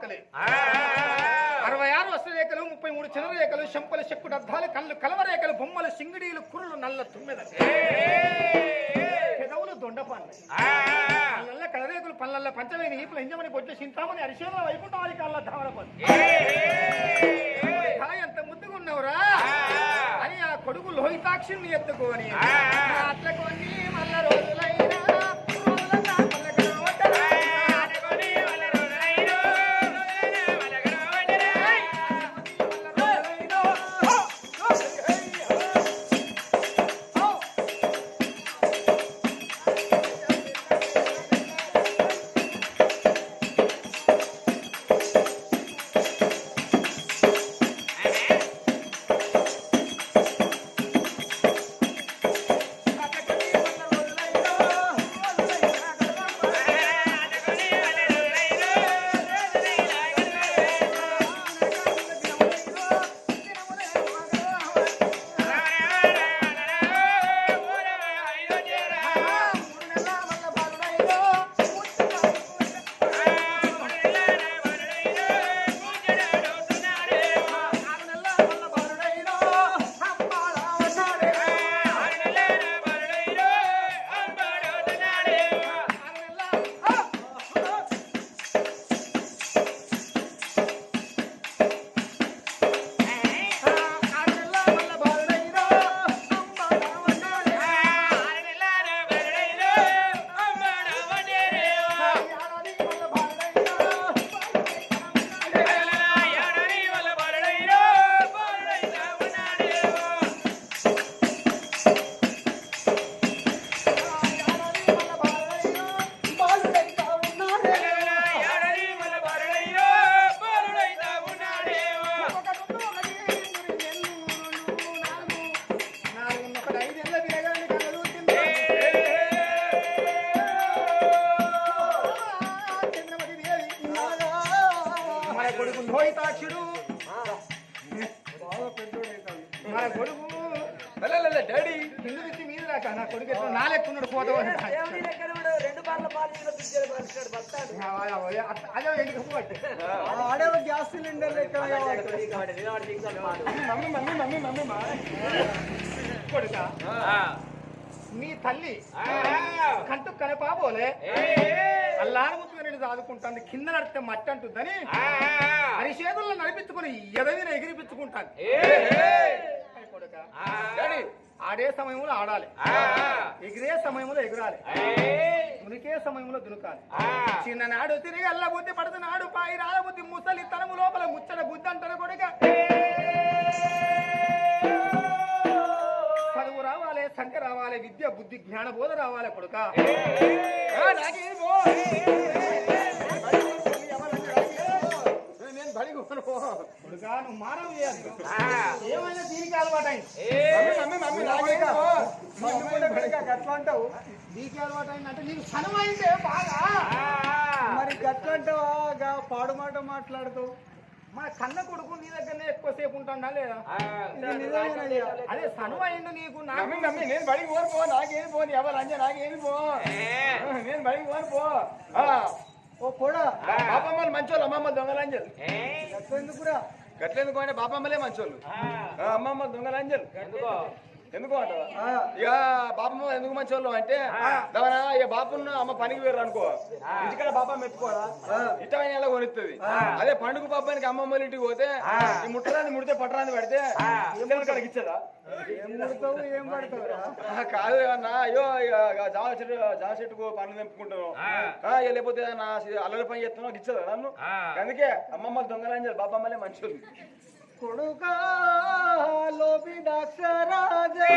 వంకలే అరవై ఆరు వస్త్రరేఖలు ముప్పై మూడు చంద్రరేఖలు శంపలు చెక్కుడు అద్దాలు కళ్ళు కలవరేఖలు బొమ్మలు సింగిడీలు కుర్రలు నల్ల తుమ్మెద. పెదవులు దొండపాన్లు. నల్ల కలరేకులు పళ్ళల్ల పంచమైన ఈపుల ఇంజమని బొడ్డు సింతామని అరిశేల వైకుంఠం కళ్ళ ధావన పని ఎంత ముద్దుగున్నవురా? అని ఆ కొడుకు లోహితాక్షుని ఎత్తుకొని అట్ల కొన్ని మల్ల కొడుక మీ తల్లి కంటు కనపాబోలే. అల్లాన ముద్దుగా నేను కింద నడితే మట్టి అంటుందని అరిచేతుల్లో నడిపించుకుని ఎదవిన ఎగిరిపించుకుంటాను కొడుక ఆడే సమయంలో ఆడాలి. ఎగిరే సమయంలో ఎగురాలి. మునికే సమయంలో దునుకాలి. చిన్ననాడు తిరిగి అల్ల బుద్ధి పడుతున్నాడు పాయి రాల బుద్ధి ముసలి తనము లోపల ముచ్చట బుద్ధి అంటారు కొడుక. సంఖ్య రావాలి విద్య బుద్ధి జ్ఞాన బోధ రావాలి కొడుక. నేను. కొడుకా, నువ్వు మానవ. ఏమైనా దీనికి మమ్మీ మమ్మీ నాకేం సనమైందే బాగా. మరి గట్లా అంటావా? గా పాడు మాట మాట్లాడుతావు. మన కన్న కొడుకు నీ దగ్గరనే ఎక్కువసేపు ఉంటాడా లేదా? అదే సనువైండు నీకు నాకు నేను బడికి పోను పో నాకేం పోను ఎవరు అంజ నాకేం పో. నేను బడికి పోను పో. ఓ కూడా బాపమ్మలు మంచోళ్ళు అమ్మమ్మ దొంగలంజలు ఎందుకురా గట్లెందుకు? అంటే బాపమ్మలే మంచోళ్ళు. అమ్మమ్మ దొంగలంజలు ఎందుకు? అంటావా? ఇక బాపమ్మ ఎందుకు మంచి వాళ్ళు అంటే ఇక బాపున్న అమ్మ పనికి వేరు అనుకో. ఇంటికాడ బాప మెత్తుకోరా ఇష్టమైన ఎలా కొనిస్తుంది అదే పండుగ బాబానికి అమ్మమ్మ ఇంటికి పోతే ఈ ముట్టరాని ముడితే పట్టరాని పెడితే కాడికి ఇచ్చదా? ఏం ఏం కాదు అన్న అయ్యో జామ చెట్టు జామ చెట్టుకు పండ్లు తెంపుకుంటాను. లేకపోతే నా అల్లరి పని చేస్తున్నావు ఇచ్చదా నన్ను? అందుకే అమ్మమ్మ దొంగలని బాబమ్మలే మంచి కొడుకా లోపి డాక్టరాజే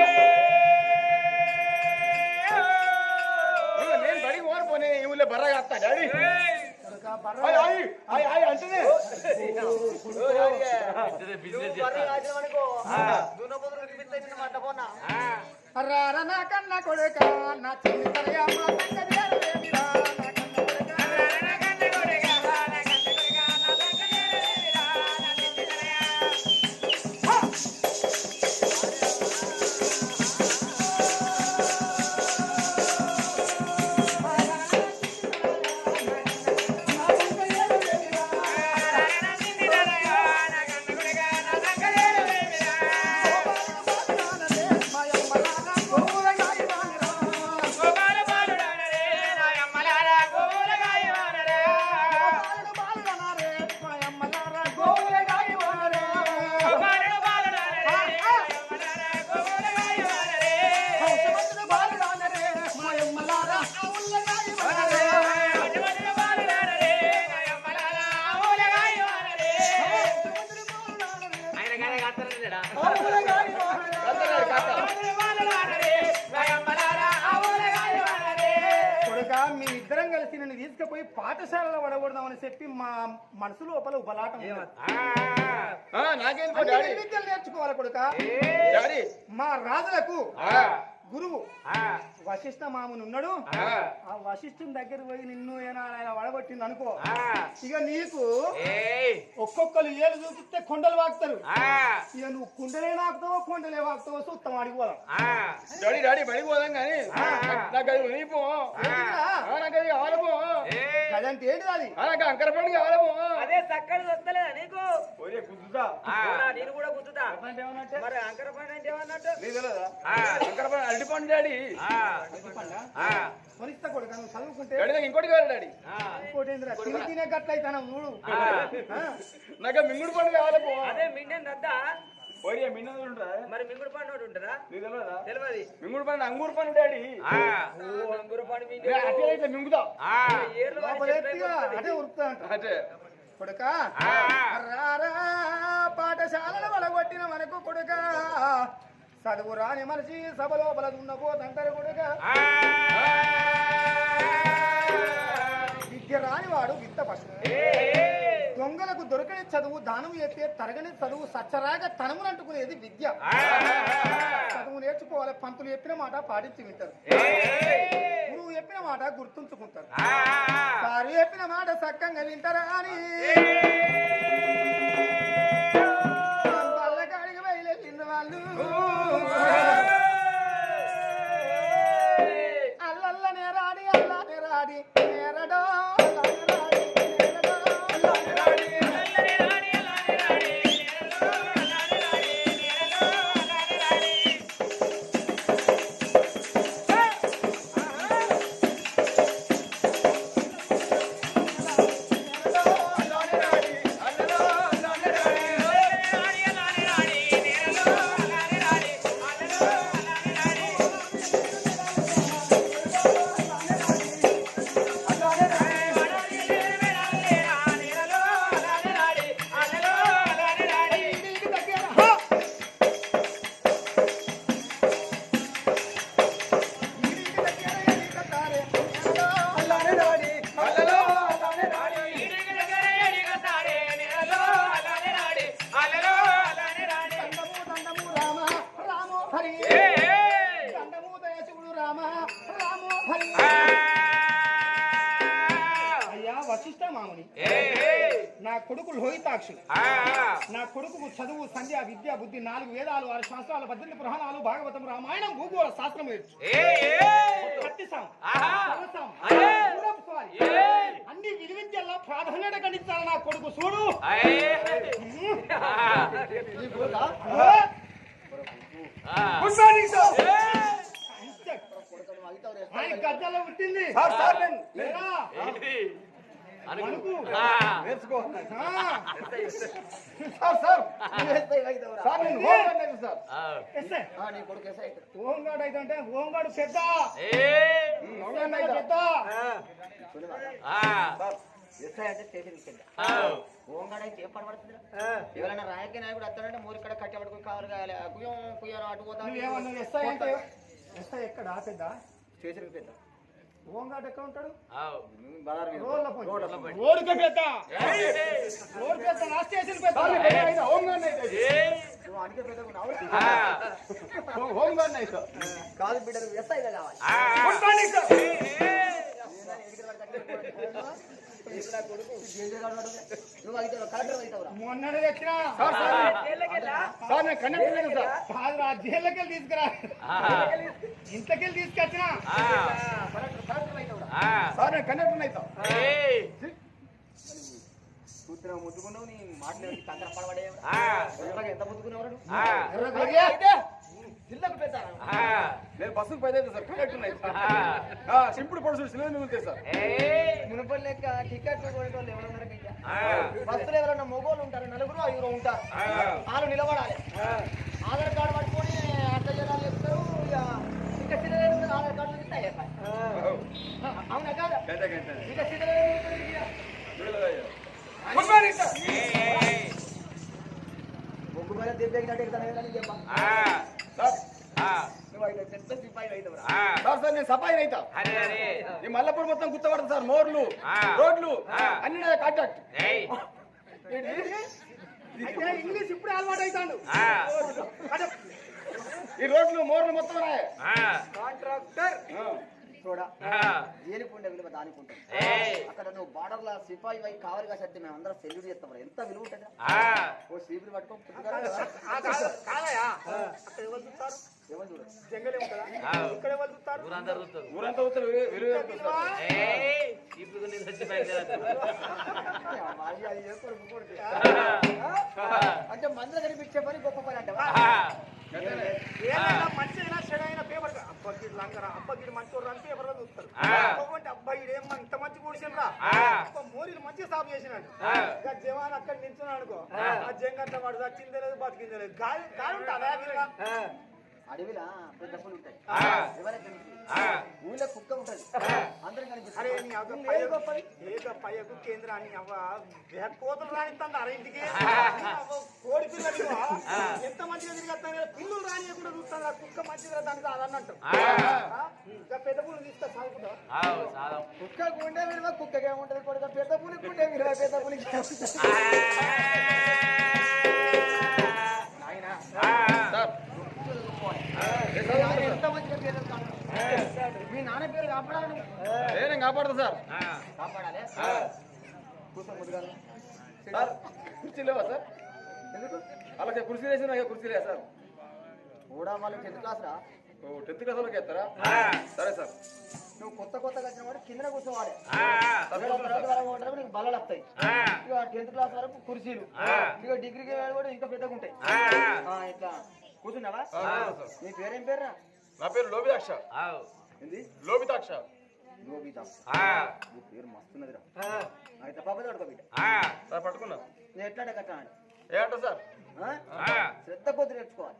నేను బడికి ఓడిపోయి ఈ ఊళ్ళో బర్రగా వస్తా డాడీ. కొడుకా బర్ర ఆయ్, ఆయ్, ఆయ్, ఆయ్ అంటేనే. నువ్వు బర్రె కాసినావనుకో, దున్నపోతులకు బిత్త ఇచ్చిన మాట పోనా? రార నా కన్న కొడుక నా చిన్ని పాఠశాలలో పడకూడదామని చెప్పి మా మనసు లోపల విద్యలు నేర్చుకోవాలి కొడుక. మా రాజులకు గురువు. వశిష్ఠ మాముని ఉన్నాడు. ఆ, ఆ వశిష్ఠుని దగ్గర పోయి నిన్ను ఆయన వడగొట్టింది అనుకో. ఇక నీకు ఒక్కొక్కరు ఏలు చూపిస్తే కొండలు వాగుతారు ఇక నువ్వు కుండలే నాకుతావో కొండలే వాగుతావో చూస్తాం అడిగిపోదాం డాడీ డాడీ బడికి పోదాం కానీ నాకు అది ఉనిపో నాకు అది కావాలపో అదంటే ఏంటి అది? నాకు అంకర పండుగ కావాలపో అదే చక్కడి వస్తలేదా నీకు? ఒరే గుద్దుతా. పోనా, నేను కూడా గుద్దుతా. మరి అంటే ఏమన్నట్టు? తెలియదా అంకర పండు అరటి పండు? డాడీ కొనిస్తా కొడుక నువ్వు చదువుకుంటే. ఇంకోటి కావాలి డాడీ. ఇంకోటి ఏందిరా తిని తినే గట్లయితే ఆ? నాకు ఆ మింగుడు పండు కావాలపో అదే మిండెన్ రద్దా ఒరే మిన్నది మరి మింగుడు పండు ఒకటి ఉంటుందా? నీకు తెలియదా తెలియదు మింగుడు పండు అంగూరు పండు డాడీ. ఓ, అంగురు పండు మిండి అట్లా ఇట్లా ఏర్లు. అదే ఉరుకుతా అదే. కొడుక రారా పాఠశాలలో వడగొట్టిన మనకు కొడుక. చదువు రాని మనిషి సభ లోపల దున్నపోతంటారు కొడుక. విద్య రాని వాడు విత్త పశువు. దొంగలకు దొరకని చదువు దానం ఎత్తే తరగని చదువు సచ్చరాగా తనమునంటుకునేది విద్య. చదువు నేర్చుకోవాలి పంతులు చెప్పిన మాట పాటించి వింటారు. గురువు చెప్పిన మాట గుర్తుంచుకుంటారు. సారు చెప్పిన మాట సక్కంగా వింటారా అని. శాస్త్రాలు పద్దెనిమిది పురాణాలు భాగవతం రామాయణం భూగోళ శాస్త్రం నేర్చు. అన్ని విలువిద్యల్లో ప్రాధాన్యత గణించాలి నా కొడుకు చూడు. ఆయన గద్దలో పుట్టింది. హోంగార్డ్ అయితే అంటే హోంగార్డ్ పెద్ద. ఎస్ఐ అంటే కింద ఓంగాడ ఎవరైనా రాజకీయ నాయకుడు వస్తాడంటే మూరు ఇక్కడ కట్టబడుకుని కావాలి కావాలి కుయ్యం కుయ్యం అటు పోతా నువ్వేమన్నా ఎస్ఐ అంటే ఎస్ఐ ఎక్కడ? పెద్ద? స్టేషన్ పెద్ద హోంగార్డ్ ఎక్కడ ఉంటాడు? పెద్ద. పెద్ద పెద్ద అయితే. కాదు ఎస్ఐ కావాలి. మొన్ననే తెచ్చిన. తీసుకురా. ఇంతకెళ్ళి తీసుకొచ్చిన. సార్ నేను కండక్టర్ అవుతా కూతురు ముద్దుకున్నావు నీ మాటలు కంకర పడబడే ఎంత ముద్దుకున్నావు నేను బస్సుకు పైన సార్ అయితే సింపుల్ పొడుసు సిలిండర్ మిగులుతాయి సార్. మునుపటి లెక్క టికెట్లు కొనేటోళ్ళు ఎవరున్నారు ఇంకా? బస్సులో ఎవరైనా మొగోళ్ళు ఉంటారు? నలుగురు ఐదుగురు ఉంటారు. వాళ్ళు నిలబడాలి. ఆధార్ కార్డు పట్టుకొని అట్లా జనాలు చెప్తారు ఇక అవునా కాదా ఇంకా ఒగ్గు మీద సార్ సార్ నేను సఫాయి ఈ మల్లపూర్ మొత్తం గుర్తుపడతా సార్ మోర్లు రోడ్లు అన్ని నా కాంటాక్ట్ ఇంగ్లీష్ ఇప్పుడే అలవాటు అవుతాడు ఈ రోడ్లు మోర్లు మొత్తం రాయే. కాంట్రాక్టర్. చూడా దేనికి ఉండే విలువ దానికి ఉంటుంది అక్కడ నువ్వు బార్డర్ లా సిపాయి వై కావాలి కాబట్టి మేము అందరం సెల్యూట్ చేస్తాం ఎంత విలువ ఉంటుంది ఓ సీపులు పట్టుకో ఎవరు చూస్తారు ఎవరు చూడరు జంగలే ఉంటుందా ఇక్కడ ఎవరు చూస్తారు ఊరంతా ఉత్తర విలువ. అంటే మందులు కనిపించే పని గొప్ప పని మంచిగా చెడైన పేపర్ అబ్బాయి లంగరా అబ్బాయి మంచి అని పేపర్లో చూస్తారు. అబ్బాయి అబ్బాయి ఏం ఇంత మంచి కూర్చుండ్రా మోరీలు మంచి సాగు చేసినాడు. ఇంకా జవాన్ అక్కడ నిల్చున్నాడు అనుకో. ఆ. జంగట్ల వాడు చచ్చిందే లేదు బతికిందే లేదు గాలి గాలి ఉంటా అడవిలా పెద్ద పులి ఉంటాయి. ఎవరైతే ఊళ్ళో కుక్క ఉంటది. అందరం పయ్యకు కేంద్రాన్ని అవ్వ కోతలు రానిస్తాను అరే ఇంటికి? కోడి పిల్లలు. ఎంత మంచిగా తిరిగేస్తాను? పిల్లలు రానియకుండా చూస్తాను ఆ కుక్క మంచిగా దానికి అదన్నట్టు ఇంకా పెద్ద పుల్లు తీసుకొని సాగుకుంటా కుక్క గుండె విలువ కుక్కకి ఏముంటది కొడుక. పెద్ద పులి గుండె విలువ పెద్ద పులికి? నాయనా, సార్ మీ నాన్న పేరు తెస్తాడు. మీ నాన్న పేరు కాపాడాలి. నేను కాపాడతా సార్? కాపాడాలి సార్? కుర్చీ లేవా సార్ ఎందుకు అలాగే కుర్చీ వేసిన కుర్చీ లేదా సార్? కూడా వాళ్ళు టెన్త్ క్లాస్ రా. టెన్త్ క్లాస్ వాళ్ళకి ఎత్తారా? సరే సార్. నువ్వు కొత్త కొత్తగా వచ్చిన వాడు కింద కూర్చోవాలి. నీకు బల్లలు వస్తాయి. ఇక టెన్త్ క్లాస్ వరకు కుర్చీలు. ఇక డిగ్రీకి వెళ్ళి కూడా ఇంకా పెద్దగా ఉంటాయి. ఆ, ఇట్లా. కూర్చున్నావా. నీ పేరేం పేరురా? నా పేరు లోబితాక్ష ఏంది? లోబితాక్ష నీ పేరు మస్తున్నదిరా. అయితే పక్కన పడుకో బిడ్డ. సార్ పట్టుకున్నా. నేను ఎట్లా కట్టాను ఏ అంట సార్? శ్రద్ధ కొద్ది నేర్చుకోవాలి.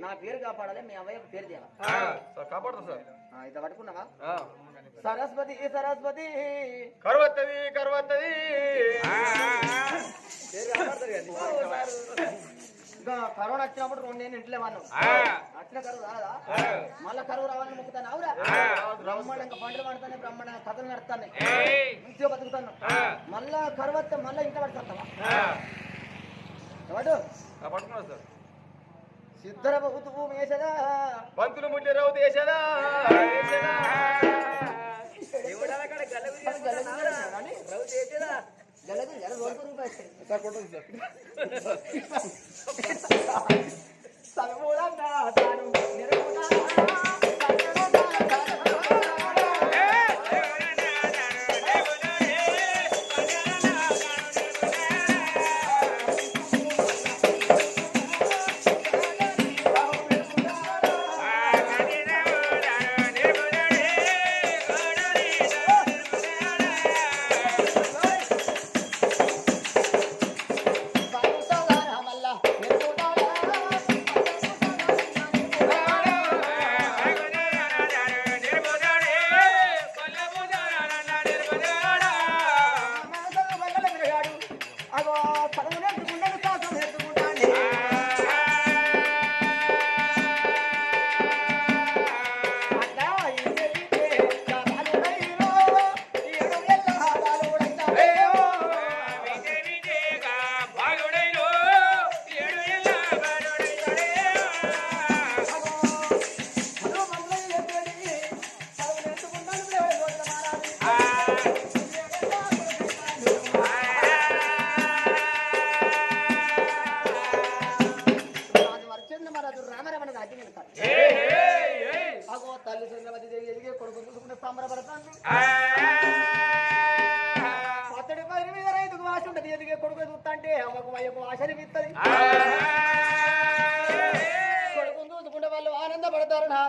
నా పేరు కాపాడాలి మీ అవ్వయ్య పేరు చేయాలి సార్ కాపాడతా సార్. ఆ, ఇట్లా పట్టుకున్నావా? ఆ. సరస్వతి సరస్వతి. కరువత్తది కరువత్తది. ఇంకా కరోనా వచ్చినప్పుడు రెండేళ్ళు ఇంట్లో వాళ్ళం వచ్చిన కరువు రాదా? మళ్ళా కరువు రావాలని మొక్కుతాను. అవురా. బ్రహ్మాండంగా పంటలు పడతానే బ్రహ్మాండంగా కథలు నడుస్తాను. మంచిగా బతుకుతాను. మళ్ళా కరువు వస్తే మళ్ళా ఇంట్లో పడుతుంటావా ఎవడు? ఆ, పట్టుకున్నా సార్. సిద్ధర బతుకు వేసదా? పంతులు ముట్టి దేశదా. గలది జర రోజు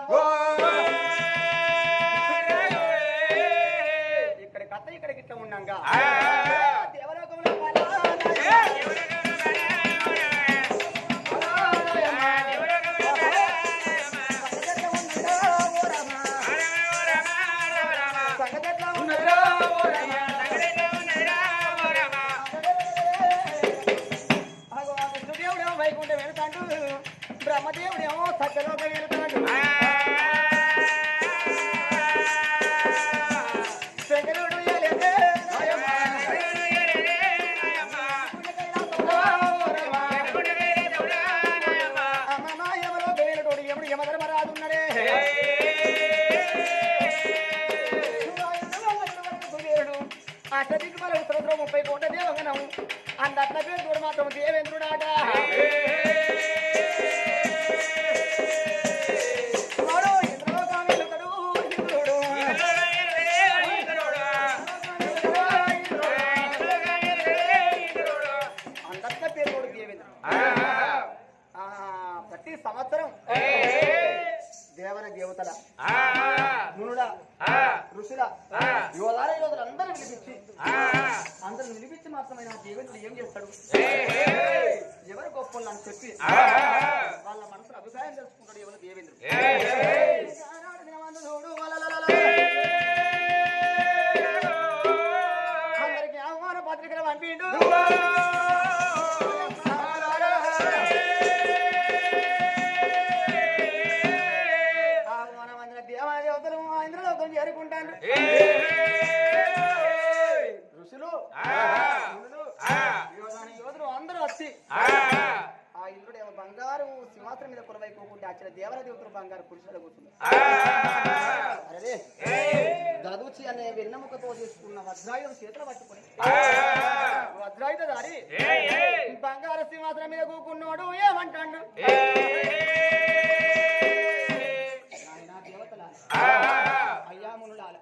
Bravo. అందట్ల పేరు చూడమాత్రం దేవేంద్రుడాట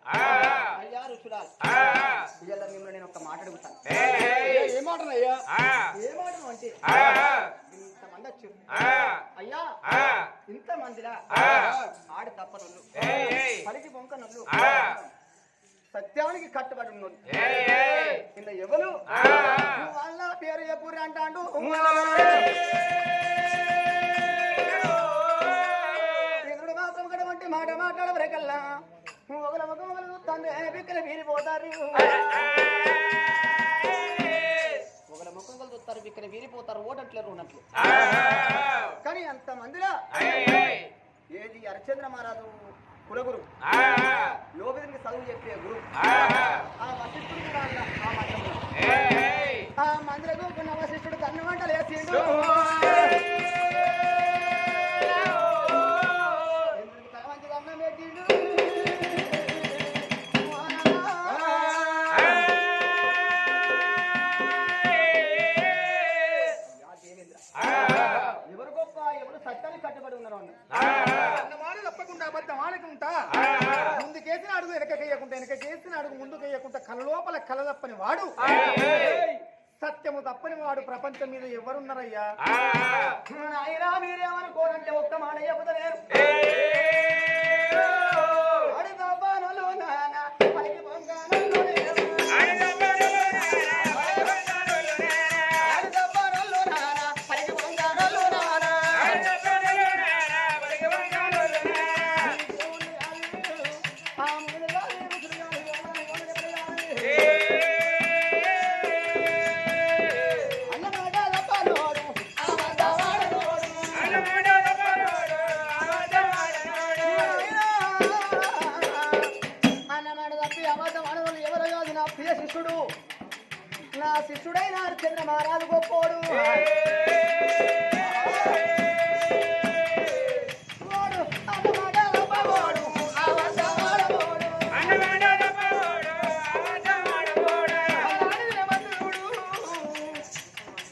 అయ్యా అయ్యా ఇవాళ మిమ్మల్ని నేను ఒక మాట అడుగుతాను. ఏమాటనయ్యా ఏ మాట అంటే ఇంతమంది వచ్చారు. అయ్యా ఇంత మందిలా ఆడి తప్పనొల్లు. పలికి బొంకనొల్లు. సత్యానికి కట్టుబడి ఉన్నోళ్ళు ఇలా ఎవరు? వాళ్ళ పేరు ఎప్పుడు అంటాడు? మాత్రం మాట మాట్లాడవరకల్లా. ఒకల ముఖం ఒకరు తండ్రి బిక్కలు వీరిపోతారు ఒకల ముఖం ఒకరు చూస్తారు బిక్కలు వీరిపోతారు ఓటట్లేరు ఉన్నట్లు. కానీ అంత మందిలో ఏది హరిచంద్ర మహారాజు కులగురు. లోపలికి చదువు చెప్పే గురు.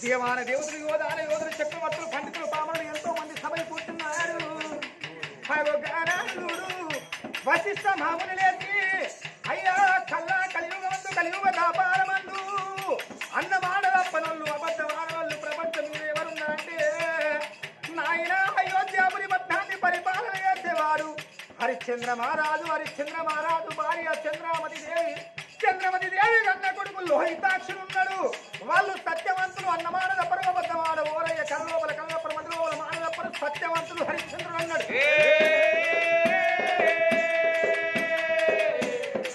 దేవాన దేవతలు యోధాన యోధులు చక్రవర్తులు పండితులు పామలు ఎంతో మంది సభలు కూర్చున్నారు. వశిష్ఠ మామూలు లేచి అయ్యా కల్లా కలియుగమందు కలియుగ దాపారమందు అబద్ధ వాడవాళ్ళు ప్రపంచంలో ఎవరున్నారంటే నాయన అయోధ్యాపురి మధ్యాన్ని పరిపాలన చేసేవారు హరిశ్చంద్ర మహారాజు హరిశ్చంద్ర మహారాజు భార్య చంద్రామతి దేవి చంద్రమతి దేవి కన్న కొడుకు లోహితాక్షులు అన్న అన్నమానద పరమబద్ధమాడ ఓరయ్య కరలోపల కల్లపర మధులోపల మానదప్పర సత్యవంతుడు హరిశ్చంద్రుడు అన్నాడు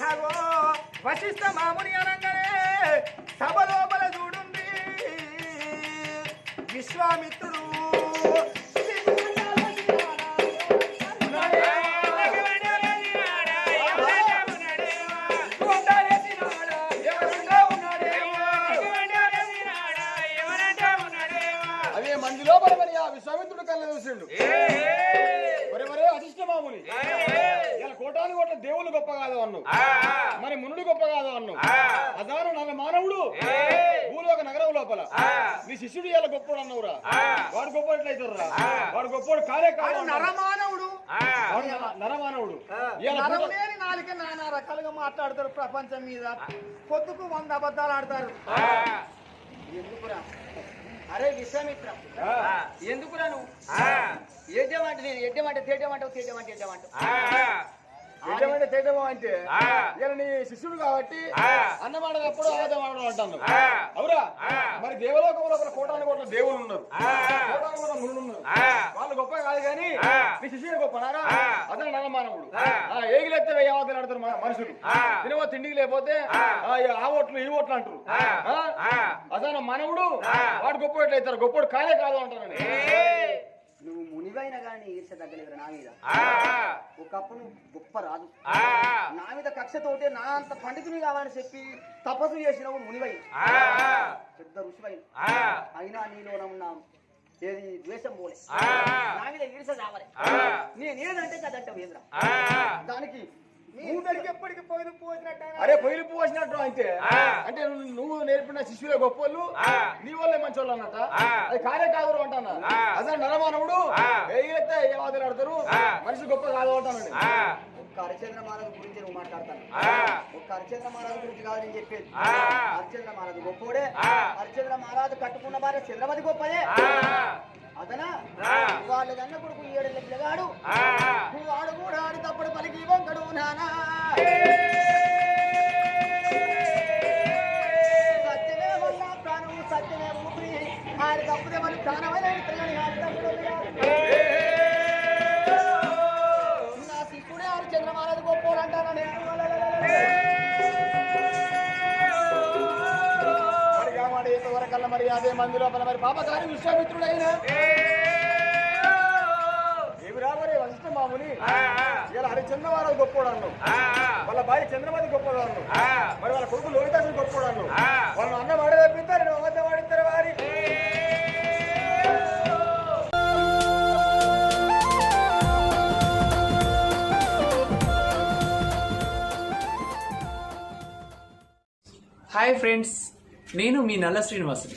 అగో వశిష్ఠ మాముని అనగానే సభ లోపల చూడుంది విశ్వామిత్రుడు గొప్పడు కాదు నరమానవుడు. వాడు నర- నరమానవుడు. ఇలా నరం లేని నాలుక నానా రకాలుగా మాట్లాడతారు ప్రపంచం మీద. పొద్దుకు వంద అబద్ధాలు ఆడతారు. ఎందుకురా? అరే విశ్వామిత్ర ఎందుకురా నువ్వు? ఎడ్డమంటే నేను ఎడ్డమంటే తేడ్డమంటావు తేడ్డమంటే ఎడ్డమంటావు ఏంటంటే తేటమో అంటే ఇలా నీ శిష్యుడు కాబట్టి అన్నమాడేటప్పుడు ఆదమాడడం అంటాను. అవురా మరి దేవలోకం లోపల కోటాను కోట్ల దేవుళ్ళు ఉన్నారు. కోటాను కోట్ల మునులు ఉన్నారు. వాళ్ళు గొప్ప కాదు కానీ నీ శిష్యుడు గొప్పనారా అతను నల్లమానవుడు ఏగిలెత్తే వేయవద్దని మ- మనుషులు. తినవో తిండికి లేకపోతే ఆ, ఓట్లు ఈ ఓట్లు అంటారు. అతను మనవుడు వాడు గొప్ప ఎట్లయితారు గొప్పడు కాలే కాదు అంటాను నువ్వు మునివైన కానీ ఈర్ష తగ్గలేదు నా మీద. ఒకప్పుడు నువ్వు గొప్ప రాదు నా మీద కక్షతోటే నా అంత పండితుని కావాలని చెప్పి తపస్సు చేసినావు మునివై. పెద్ద ఋషివై. అయినా నీలో ఉన్న ఏది ద్వేషం పోలే. నా మీద ఈర్ష రావాలి నేనేదంటే కదంటావు ఏంద్రా దానికి అరే పొయ్యిలు పోసినట్టు అంటే అంటే నువ్వు- నేర్పిన శిష్యులే గొప్పోళ్ళు. నీ వాళ్ళే మంచి వాళ్ళు అన్నట అది కాదు అంటాను? అసలు నరమానవుడు ఏగితే ఏ వాదలు ఆడతారు? మనిషి గొప్ప కాదు అంటానండి. ఒక్క హరిచంద్ర మహారాజు గురించి నువ్వు మాట్లాడతాను. ఒక్క హరిచంద్ర మహారాజు గురించి కాదు నేను చెప్పేది. హరిచంద్ర మహారాజు గొప్పోడే. హరిచంద్ర మహారాజు కట్టుకున్న భార్య చంద్రమతి గొప్పదే. అతనా? వాళ్ళ కన్న కొడుకు ఏడు పిల్లగాడు. వాడు కూడా ఆడి తప్పుడు పలికి వంకడు నానా. సత్యమే వల్ల ప్రాణం సత్యమే ఊపిరి. ఆడి తప్పుదే మరి ప్రాణమైన పిల్లని ఆడి తప్పుడు మంది లోపల మరి పాపకారి విశ్వామిత్రుడైన ఏమి రా మరి వశిష్ఠ మాముని ఇలా హరిచంద్ర వారు గొప్పోడు అన్నావు వాళ్ళ భార్య చంద్రమతి గొప్పడు అన్నావు మరి వాళ్ళ కొడుకు లోహితాసుడు గొప్పడు అన్నావు వాళ్ళు అన్న వాడే తప్పిస్తారు నువ్వు అబద్ధం వాడిస్తారు వారి? హాయ్ ఫ్రెండ్స్ నేను మీ నల్ల శ్రీనివాసుని.